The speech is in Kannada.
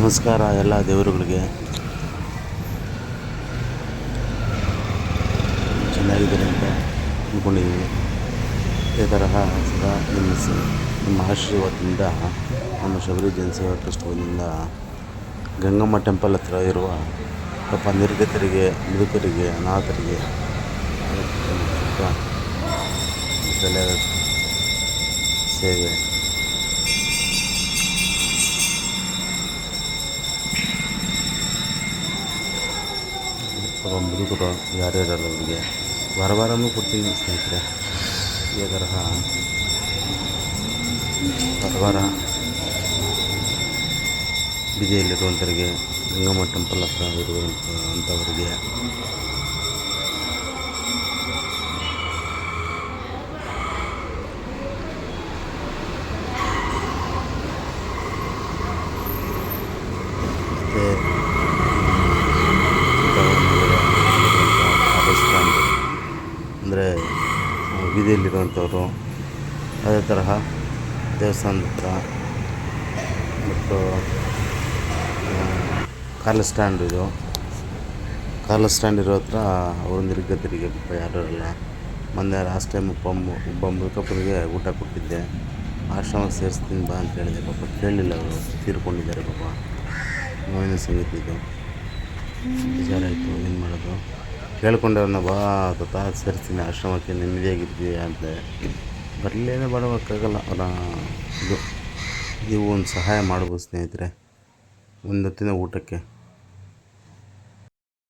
ನಮಸ್ಕಾರ ಎಲ್ಲ ದೇವರುಗಳಿಗೆ. ಚೆನ್ನಾಗಿದ್ದಾರೆ ಅಂತ ಅಂದ್ಕೊಂಡಿದ್ದೀವಿ. ಇದೇ ತರಹ ಸದಾ ನಿಮ್ಮ ನಿಮ್ಮ ಆಶೀರ್ವಾದದಿಂದ, ನಮ್ಮ ಶಬರಿ ಜನಸೇವಾ ಟ್ರಸ್ಟ್ ವತಿಯಿಂದ ಗಂಗಮ್ಮ ಟೆಂಪಲ್ ಹತ್ರ ಇರುವ ಪಾಪ ನಿರ್ಗತರಿಗೆ, ಮುದುಕರಿಗೆ, ಅನಾಥರಿಗೆ ಸ್ವಲ್ಪ ಬೆಲೆ ಸೇವೆ ಯಾರೂ ಇರಲ್ಲ ಅವರಿಗೆ ವಾರ ವಾರನೂ ಕೊಡ್ತೀನಿ ಸ್ನೇಹಿತರೆ. ಇದೇ ತರಹ ವಾರ ವಾರ ಬೀದಿಯಲ್ಲಿರುವಂಥವ್ರಿಗೆ ಗಂಗಮ್ಮ ಟೆಂಪಲ್ ಹತ್ರ ಇರುವಂಥ ಅಂಥವರಿಗೆ ಮತ್ತು ಬೀದಿಯಲ್ಲಿರುವಂಥವ್ರು, ಅದೇ ತರಹ ದೇವಸ್ಥಾನದ ಹತ್ರ ಮತ್ತು ಕಾಲ್ ಸ್ಟ್ಯಾಂಡ್ ಇದು. ಕಾಲ್ ಸ್ಟ್ಯಾಂಡ್ ಇರೋ ಹತ್ರ ಅವರು ನಿರ್ಗತರಿಗೆ ಪಾಪ ಯಾರೂ ಇರಲ್ಲ ಮೊನ್ನೆ ಲಾಸ್ಟ್ ಟೈಮ್ ಒಬ್ಬ ಒಬ್ಬ ಮುದುಕಪ್ಪನಿಗೆ ಊಟ ಕೊಟ್ಟಿದ್ದೆ. ಆಶ್ರಮಕ್ಕೆ ಸೇರಿಸ್ತೀನಿ ಬಾ ಅಂತ ಹೇಳಿದೆ. ಪಾಪ ಕೇಳಲಿಲ್ಲ ಅವರು, ತೀರ್ಕೊಂಡಿದ್ದಾರೆ ಪಾಪ. ನೋವಿನ ಸಂಗತಿ ಇದು? ಬೇಜಾರಾಯಿತು, ಏನು ಮಾಡೋದು? ಕೇಳ್ಕೊಂಡವ್ರನ್ನ ಬಾ ತಾತ ಸೇರಿಸ್ತೀನಿ ಆಶ್ರಮಕ್ಕೆ ನೆಮ್ಮದಿಯಾಗಿರ್ತೀವಿ ಅಂತ. ಬರಲೇನೆ ಬಡವಕ್ಕಾಗಲ್ಲ ಅವರ ಇದು. ನೀವು ಒಂದು ಸಹಾಯ ಮಾಡ್ಬೋದು ಸ್ನೇಹಿತರೆ. ಒಂದು ಹೊತ್ತಿನ ಊಟಕ್ಕೆ.